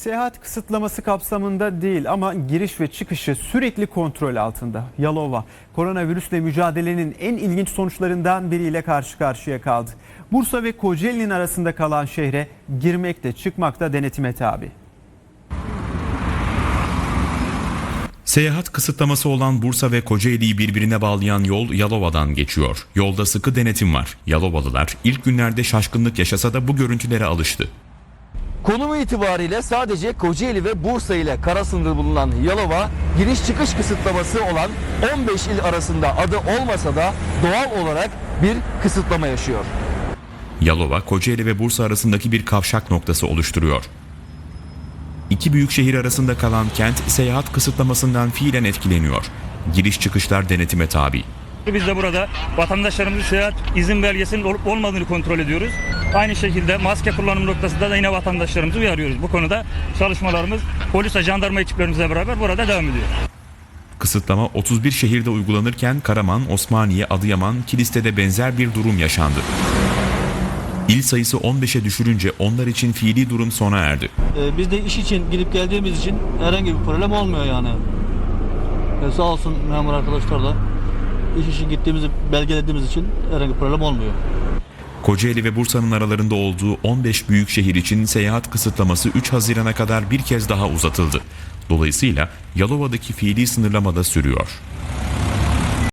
Seyahat kısıtlaması kapsamında değil ama giriş ve çıkışı sürekli kontrol altında. Yalova, koronavirüsle mücadelenin en ilginç sonuçlarından biriyle karşı karşıya kaldı. Bursa ve Kocaeli'nin arasında kalan şehre girmekte çıkmakta denetime tabi. Seyahat kısıtlaması olan Bursa ve Kocaeli'yi birbirine bağlayan yol Yalova'dan geçiyor. Yolda sıkı denetim var. Yalovalılar ilk günlerde şaşkınlık yaşasa da bu görüntülere alıştı. Konumu itibariyle sadece Kocaeli ve Bursa ile kara sınırı bulunan Yalova, giriş çıkış kısıtlaması olan 15 il arasında adı olmasa da doğal olarak bir kısıtlama yaşıyor. Yalova, Kocaeli ve Bursa arasındaki bir kavşak noktası oluşturuyor. İki büyük şehir arasında kalan kent seyahat kısıtlamasından fiilen etkileniyor. Giriş çıkışlar denetime tabi. Biz de burada vatandaşlarımızın seyahat izin belgesinin olup olmadığını kontrol ediyoruz. Aynı şekilde maske kullanım noktasında da yine vatandaşlarımızı uyarıyoruz. Bu konuda çalışmalarımız polis ve jandarma ekiplerimizle beraber burada devam ediyor. Kısıtlama 31 şehirde uygulanırken Karaman, Osmaniye, Adıyaman, Kilis'te benzer bir durum yaşandı. İl sayısı 15'e düşürünce onlar için fiili durum sona erdi. Ee, Biz de iş için gidip geldiğimiz için herhangi bir problem olmuyor yani. Ee, sağ olsun memur arkadaşlar da iş için gittiğimizi belgelediğimiz için herhangi bir problem olmuyor. Kocaeli ve Bursa'nın aralarında olduğu 15 büyük şehir için seyahat kısıtlaması 3 Haziran'a kadar bir kez daha uzatıldı. Dolayısıyla Yalova'daki fiili sınırlama da sürüyor.